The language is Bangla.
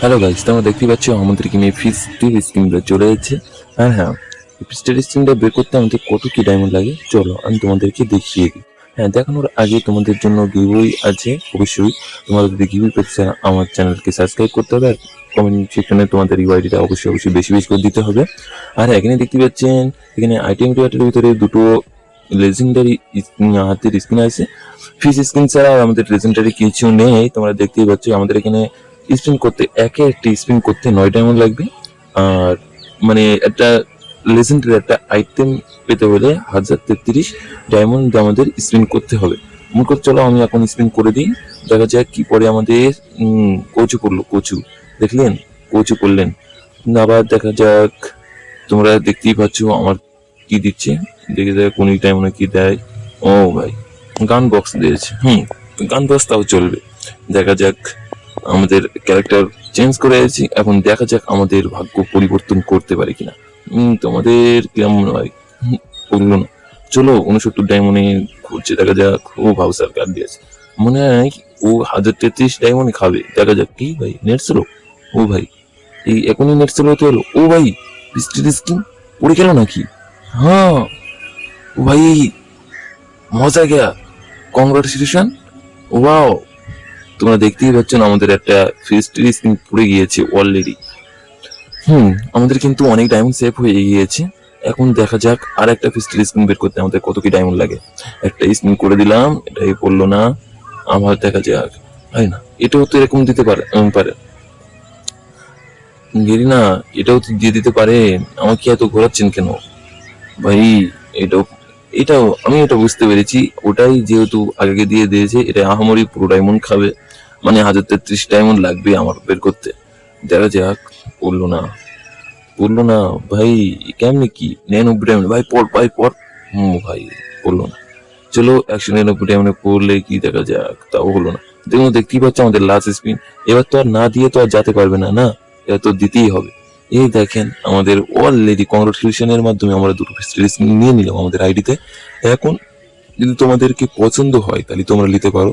হ্যালো গাইস তোমরা দেখতে পাচ্ছ, আমাদের কিনে ফিস্টের স্কিমটা চলে যাচ্ছে হ্যাঁ হ্যাঁ ফিস্টের স্কিমটা বের করতে আমাদের কত কি ডায়মন্ড লাগে? চলো, আমি তোমাদেরকে দেখিয়ে দিই। হ্যাঁ দেখানোর আগে তোমাদের জন্য গিভওয়ে আছে, অবশ্যই। তোমরা যদি গিভওয়ে পেতে আমার চ্যানেলকে সাবস্ক্রাইব করতে হবে। আর কমেন্ট সেকশনে তোমাদের ইউআইডিটা অবশ্যই অবশ্যই বেশি বেশি করে দিতে হবে। আর এখানে দেখতে পাচ্ছেন, এখানে আইটেম রিওয়ার্ডের ভিতরে দুটো লেজেন্ডারি হাতের স্কিন আছে। ফিস স্কিন ছাড়া আর আমাদের লেজেন্ডারি কিছু নেই। তোমরা দেখতেই পাচ্ছ, আমাদের এখানে স্পিন করতে, একে একটি স্পিন করতে নয় ডায়মন্ড লাগবে। আর মানে একটা লেজেন্ডারি একটা আইটেম পেতে হলে হাজার তেত্রিশ ডায়মন্ড আমাদের স্পিন করতে হবে। মনে করতে চলো আমি এখন স্পিন করে দিই। দেখা যাক কি পরে আমাদের কচু করল কচু। দেখলেন? কচু করলেন আবার দেখা যাক, তোমরা দেখতেই পাচ্ছ আমার কি দিচ্ছে। দেখে দেয় কোন টাইমে কি দেয়। ও ভাই, গান বক্স দিয়েছে। হুম, গান বক্স তাও চলবে। দেখা যাক। আমাদের ক্যারেক্টার চেঞ্জ করে আছি, এখন দেখা যাক আমাদের ভাগ্য পরিবর্তন করতে পারে কিনা। তোমাদের কেমন হয়? করল না। চলো উনসত্তর ডায়মন্ডে ঘুরছে, দেখা যাক। ও ভাউসার কার্ড দিয়েছে। মনে হয় ও হাজার তেত্রিশ ডায়মন্ড খাবে। দেখা যাক, কি ভাই নেট স্লো ও ভাই, এই এখনই নেট স্লো হতে হলো ও ভাই বৃষ্টির স্কিন পড়ে গেল নাকি? হ্যাঁ। ও ভাই, মজা গেয়া। কংগ্রাচুলেশন ওয়াও তোমরা দেখতেই পাচ্ছ আমাদের একটা ফিস্ট্রি স্কিন পড়ে গিয়েছে অলরেডি হুম, আমাদের কিন্তু অনেক ডায়মন্ড সেভ হয়ে গিয়েছে। এখন দেখা যাক আর একটা ফিস্ট্রি স্কিন বের করতে আমাদের কত কি ডায়মন্ড লাগে। একটা স্কিন করে দিলাম, এটাই পড়ল না আমার দেখা যাক হয় না? এটাও তো এরকম দিতে পারে পারে। গেরি না এটাও তো দিয়ে দিতে পারে, আমাকে এত ঘোরাচ্ছেন কেন? ভাই, এটাও এটাও, আমি এটা বুঝতে পেরেছি, ওটাই যেহেতু আগে দিয়ে দিয়েছে এটা আহামরি পুরো ডায়মন্ড খাবে। মানে হাজার তেত্রিশ ডায়মন্ড লাগবে আমার বের করতে। দেখা যাক পড়ল না। বলল না, ভাই, কেমনি কি? নিরানব্বই ডায়মন্ড ভাই পড় ভাই পড় হুম, ভাই, বলল না। চলো, একশো নিরানব্বই ডায়মন্ডে পড়লে কি দেখা যাক? তাও হলো না। দেখুন, দেখতেই পাচ্ছ আমাদের লাস্ট স্পিন এবার তো আর না দিয়ে তো আর যেতে পারবে না না? এবার তো দিতেই হবে। এই দেখেন, আমাদের অলরেডি কংগ্রেচুলেশনের মাধ্যমে আমরা দুটো ফেস্টিভ্যাল নিয়ে নিলাম আমাদের আইডিতে এখন, যদি তোমাদেরকে পছন্দ হয়, তাহলে তোমরা নিতে পারো।